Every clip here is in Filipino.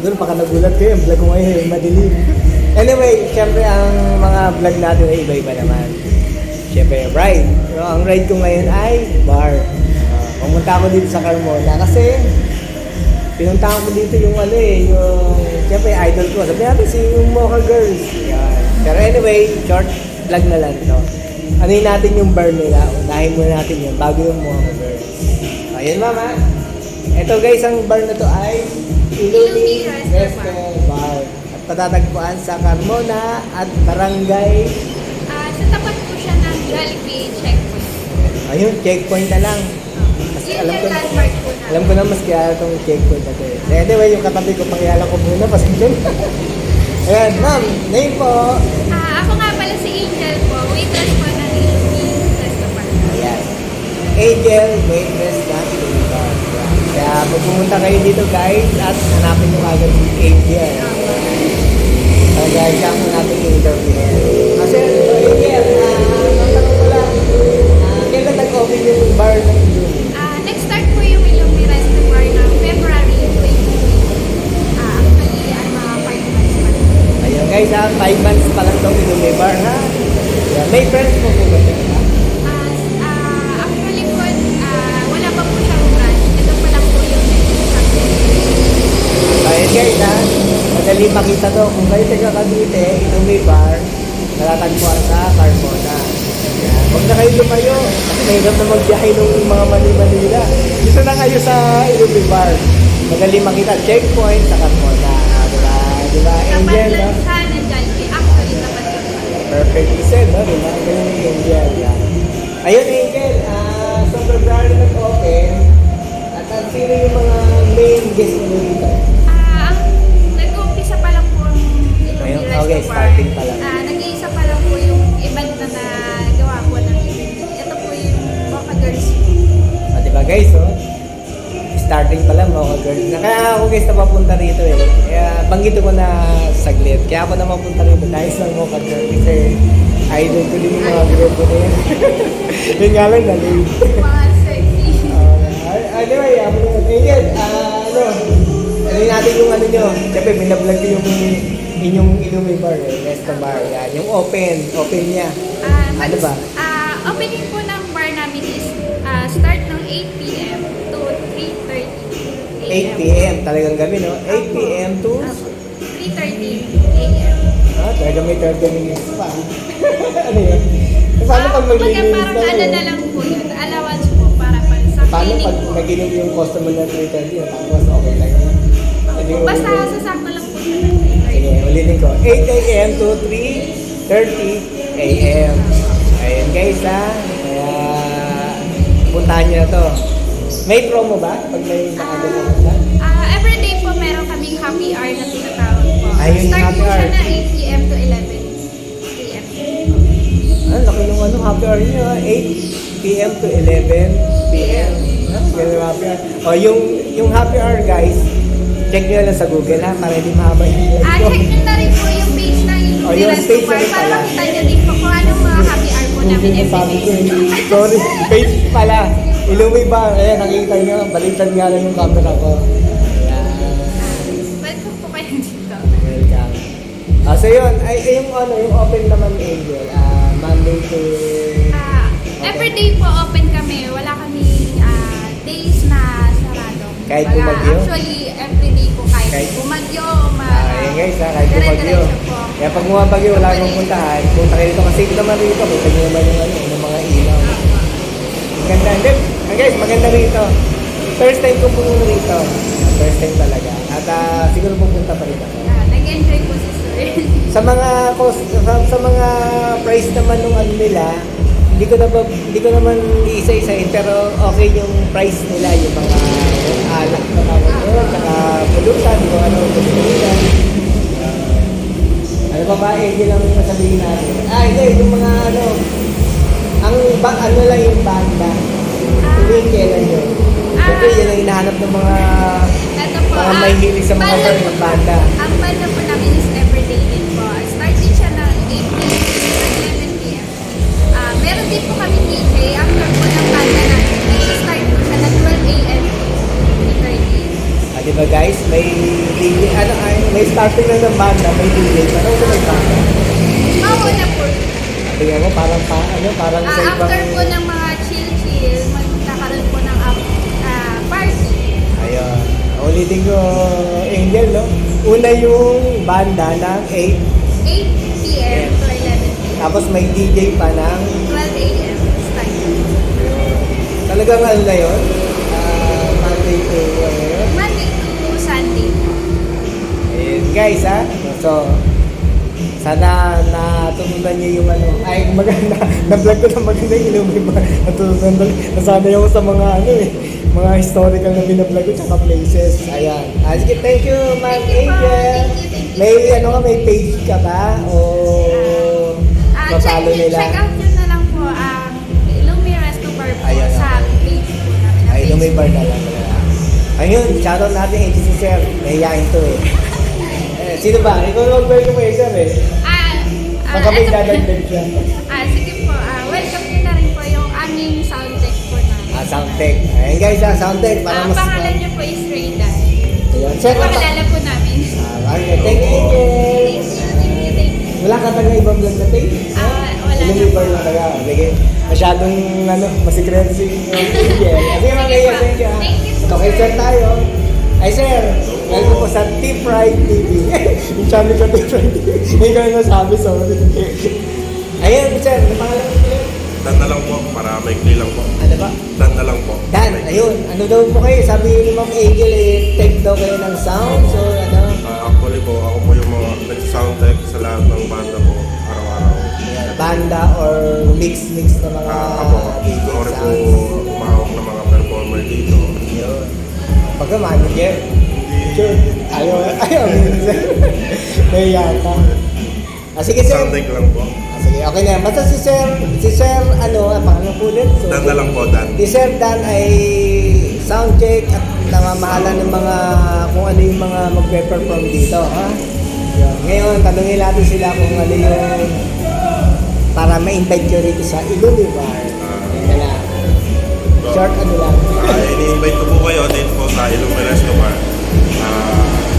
siguro baka nagulat kayo, ang vlog ko ngayon ay madilim. Anyway, syempre ang mga vlog natin ay iba-iba naman. Syempre, ride. So, ang ride ko ngayon ay bar. Uh, pumunta ako dito sa Carmona kasi pinuntahan ko dito yung ano eh, yung syempre idol ko. Sabi natin si yung Mocha Girls. Yan. Pero anyway, short vlog na lang to. Ano natin yung bar nila? Unahin muna natin yun bago yung Mocha Girls. Ayun mama. Ito guys, ang bar na to ay Ilumi Resto Bar. At patatagpuan sa Carmona at Barangay. Ah, sa tapat po siya ng Jollibee checkpoint. Ayun, checkpoint na lang. Kasi Yun alam ko alam ko na mas kaya itong checkpoint na to eh. So, Anyway, yung katabi ko, pangyala ko muna, pasensya na. Ayan, ma'am, name po. Ah, ako nga pala si Angel po, waitress po ng Ilumi Resto Bar. Ayan. Angel, waitress na. Ayan. Kaya pag pumunta kayo dito guys, at hanapin nyo agad si Angel. Uh, guys, siya ang hanapin yung interview. Kasi, Angel, ah, natanong ko lang, ah, kailan nag-open yung bar ng Ilumi? Ah, next start po yung Ilumi Bar ng February 20. Ah, actually, ang mga 5 months pa lang. Ayun guys ha, 5 months pa lang itong Ilumi Bar ha. Yeah, may friends po po ba Ayun guys ha, madali makita to. Kung kayo taga Cavite, Ilumi Bar, natatagpuan sa Carmona. Yan. Huwag na kayo lumayo, kasi mahirap na magbiyahe ng mga Mani-Manila. Dito na kayo sa Ilumi Bar. Madali makita, checkpoint sa Carmona. Ah, Diba? Diba? Angel, no? Perfectly said, no? Diba? Ganun yung Angel. Yan. Ayun, Angel, ah, sa February nag-open, at ang sino yung mga main guest mo dito? Bar. starting pa lang. Ah, nag-iisa pa lang po yung event na nagawa po ng Ilumi. Ito po yung Boca Girls. Ah, diba guys, oh? Starting pa lang, mga girls. Na, kaya ako guys napapunta rito eh. Kaya banggit ko na saglit. Kaya ako na mapunta rito dahil sa mga girl. Kasi idol ko din yung mga grupo na yun. yun nga lang, nalim. Mga sexy. Uh, anyway, ako na Angel, ah, ano, ano natin yung ano nyo. Siyempre, binablog ko yung inyong Ilumi Bar, eh, Resto Bar. Yan, yung open, open niya. Ah, Ano ba? Ah, opening po ng bar namin is ah, start ng 8 p.m. to 3.30 a.m. 8 p.m. Talagang gabi, no? 8 p.m. to... Apo. 3.30 a.m. Ah, talaga may 30 minutes pa. ano yun? Eh, Paano pag Ah, kumbaga maglilinis parang na ano yun? na lang po yun. Allowance po para pa sa Paano cleaning pag po. naginom yung customer ng 330 tapos okay lang yun? Hindi ko Basta sasakto ulitin ko. 8 a.m. to 3.30 a.m. Ayun guys ha. Kaya puntahan nyo na to. May promo ba? Pag may nakagano na? Ah, everyday po meron kaming happy hour na tinatawag po. Ayun Start happy po siya hour. na 8 p.m. to 11 p.m. Ah, laki nung ano, happy hour nyo ha. 8 p.m. to 11 p.m. Ah, ganun happy hour. O, yung, yung happy hour guys, check nyo lang sa Google ha, para hindi mahaba yung Ah, ko. check nyo na rin po yung page ng Oh, yung page rin para pala. makita nyo din po kung anong mga happy hour po namin ko, everyday. eh. sorry, page pala. Ilumi ba? Ayan, nakita nyo, baliktad nga lang yung camera ko. Ayan. Welcome po kayo dito. Welcome. Ah, so yun, ay, ay, yung ano, yung open naman Angel, ah, Monday to... Ah, everyday po open kami. Wala kami ah, days na sarado. Kahit bumagyo? Actually, everyday po kahit, bumagyo, ma Ah, ayan guys, ha, kahit bumagyo. Kaya pag bumabagyo, wala akong puntahan. Punta kayo dito kasi naman rito. Kita nyo naman yung, ano, yung mga ilaw. Ang Ganda. Hindi, ah, guys, maganda rito. First time ko pumunta rito. First time talaga. At ah, siguro pupunta pa rin ako. Ah, nag-enjoy po si Sir. Sa mga cost, sa, sa mga price naman nung ano nila, hindi ko na ba, hindi ko naman iisa-isahin pero okay yung price nila yung mga alak na tawag doon, ano pa ba, eh, yun ang masabihin natin. Ah, hindi, yung mga ano, ang ba, ano lang yung banda. Tuwing kailan yun. Siyempre, yun ang hinahanap ng mga Ito po. Mga ah, may hilig sa mga po- ng banda. Ang ba guys, may DJ, ano may starting na ng banda, may pa. Ano ba may banda? Na po. Tingnan mo, parang pa, ano, parang Ah, sa ibang... after po ng mga chill-chill, magkakaroon po ng up- ah, party. Ayun. Ulitin ko, Angel, no? Una yung banda ng 8, 8 p.m. to 11 p.m. tapos may DJ pa ng 12 a.m. Talagang ano na yun? Ah, Monday to ano yun? Monday to Sunday. Ayun, guys, ha? So, sana natutunan niyo yung ano, ay maganda, na-vlog ko na maganda yung inumin ba, natutunan ko, nasanay ako sa mga ano eh, mga historical na binablog ko tsaka places, ayan. Ah, sige, thank you, po. Angel. May ano ka, may page ka ba? O Ah, check, papalo nila? check out nyo na lang po ang Lumi Resto Bar po Ayan, sa page po namin. na Ay, Facebook. lumibar na lang. Ayun, shoutout natin si Sir. Nahiyain to eh. Sino ba? Ikaw na mag-welcome mo eh, Sir eh. Ah, ah, Baka may eto- dadagdag siya. Ah, sige po. Ah, welcome nyo na rin po yung aming sound check po namin. Ah, Soundtech. Ayun guys, ah, Soundtech. Para Ang mas... pangalan nyo po is Raydan. Ayun. Sir, ano? Pakilala po namin. Ah. Thank you. Thank you, thank you, thank you. Wala ka taga ibang vlog na tape? Ah, wala na po. na taga. Sige. Masyadong ano, masikreto si Angel. Sige, mga kaya, thank you. ah. Thank you Okay, sir tayo. Ay, sir. Welcome po sa Tip Ride TV. yung channel ko, Tip Ride TV. Hindi ko na nasabi, sorry. Ayun, sir. Ano pangalan? Dan na lang po, para may lang po. Ano ba? Dan na lang po. Dan, ayun. Ano daw po kayo? Sabi ni Ma'am Angel, eh, take daw kayo ng sound. So, ano? Ah, actually po, ako po yung mga nag-sound check sa lahat ng banda po, araw-araw. Ayan, banda or mix-mix na mga Ah, ako, DJ ako rin po sounds. ng mga performer dito. Yun. Pagka manager. Sure. Ayaw, ayaw. minsan. May yata. Ah, sige, sir. sound lang po. Ah, sige, okay na. Basta si Sir, si Sir, ano, ang pangalan po ulit? So, Dan na lang po, Dan. Si Sir Dan ay sound check at namamahala ng mga, kung ano yung mga magpe-perform dito, ha? Yun. Ngayon, tanungin natin sila kung ano yung para ma-invite nyo rito sa lang. Short ano lang. Ah, ini-invite ko po kayo dito po sa Resto Bar.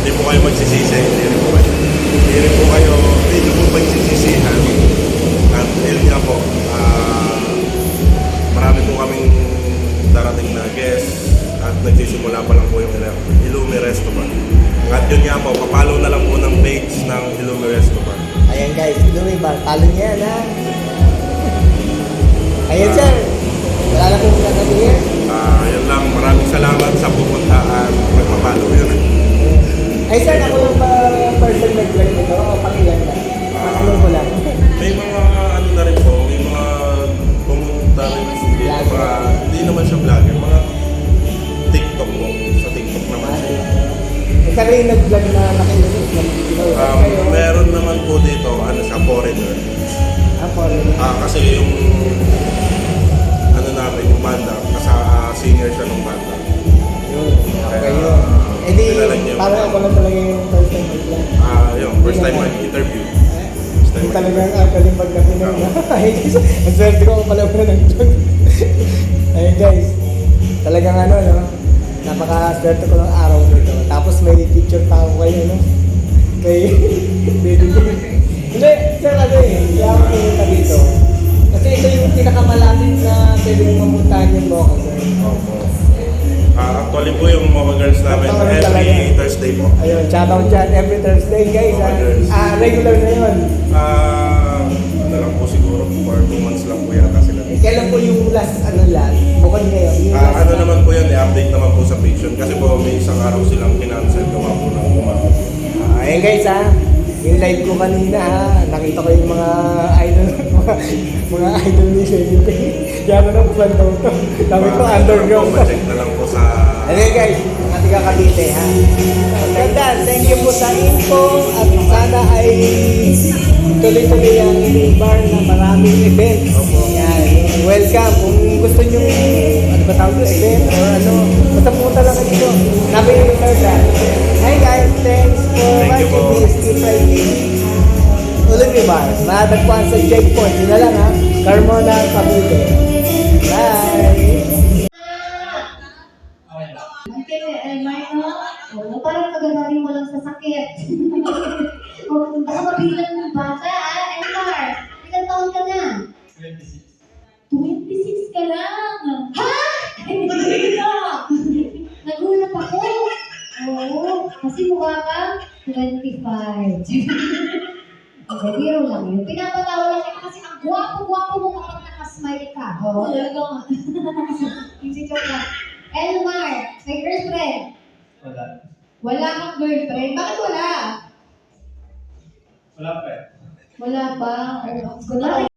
Hindi po kayo magsisisi, hindi rin po kayo. Hindi rin po kayo, hindi po magsisisihan. At yun nga po, ah, marami po kaming darating na guests at nagsisimula pa lang po yung parang ako lang talaga yung first time nag-vlog. Ah, yun, first time mag-interview. First time Hindi mag- talagang uh, kalimbag na pinag Ay, guys, ang swerte ko pala mo na nag-vlog. Ayun guys, talagang ano, no? Napaka-swerte ko ng araw nito. Tapos may picture pa ako kayo, no? Kay Baby Hindi, sir, ano eh, hindi ako pumunta dito. Kasi ito yung pinakamalapit na pwede mong mamuntahan yung Boca, sir. Opo. Ah, actually po yung mga girls namin Totoo every talaga. Thursday po. Ayun, shoutout dyan every Thursday, guys. Ah. Girls. Ah, regular na yun. Ah, ano lang po siguro, for two months lang po yata sila. Eh, Kailan po yung last, ano lang, bukod ngayon? Yung Ah, last ano naman po yan, i-update naman po sa fiction kasi po may isang araw silang kinancel gawa po ng umabot. Ah, ayun guys ha, yung live ko kanina ha, nakita ko yung mga idol, mga, mga idol ni Pay. Kaya na nang plan daw to. Sabi ko underground check na lang po sa... Ayun guys, mga tiga Cavite ha. Ganda, thank you po sa info at sana ay tuloy-tuloy ang inyong bar na maraming events. Yan, welcome. Kung gusto nyo, ano ba tawag event or ano, basta pumunta lang dito. Sabi ni Third Hi guys, thanks for Thank you watching this. Keep Right Ulit Bar, matatagpuan sa checkpoint. Yun na lang ha, Carmona, Cavite. Kasi mukha kang 25. Okay, biro lang yun. Pinapatawa lang kita kasi ang gwapo-gwapo mo kapag nakasmile ka. Oo, talaga nga. Hindi joke lang. Elmar, may girlfriend. Wala. Wala kang girlfriend. Bakit wala? Wala pa eh. Wala pa. Wala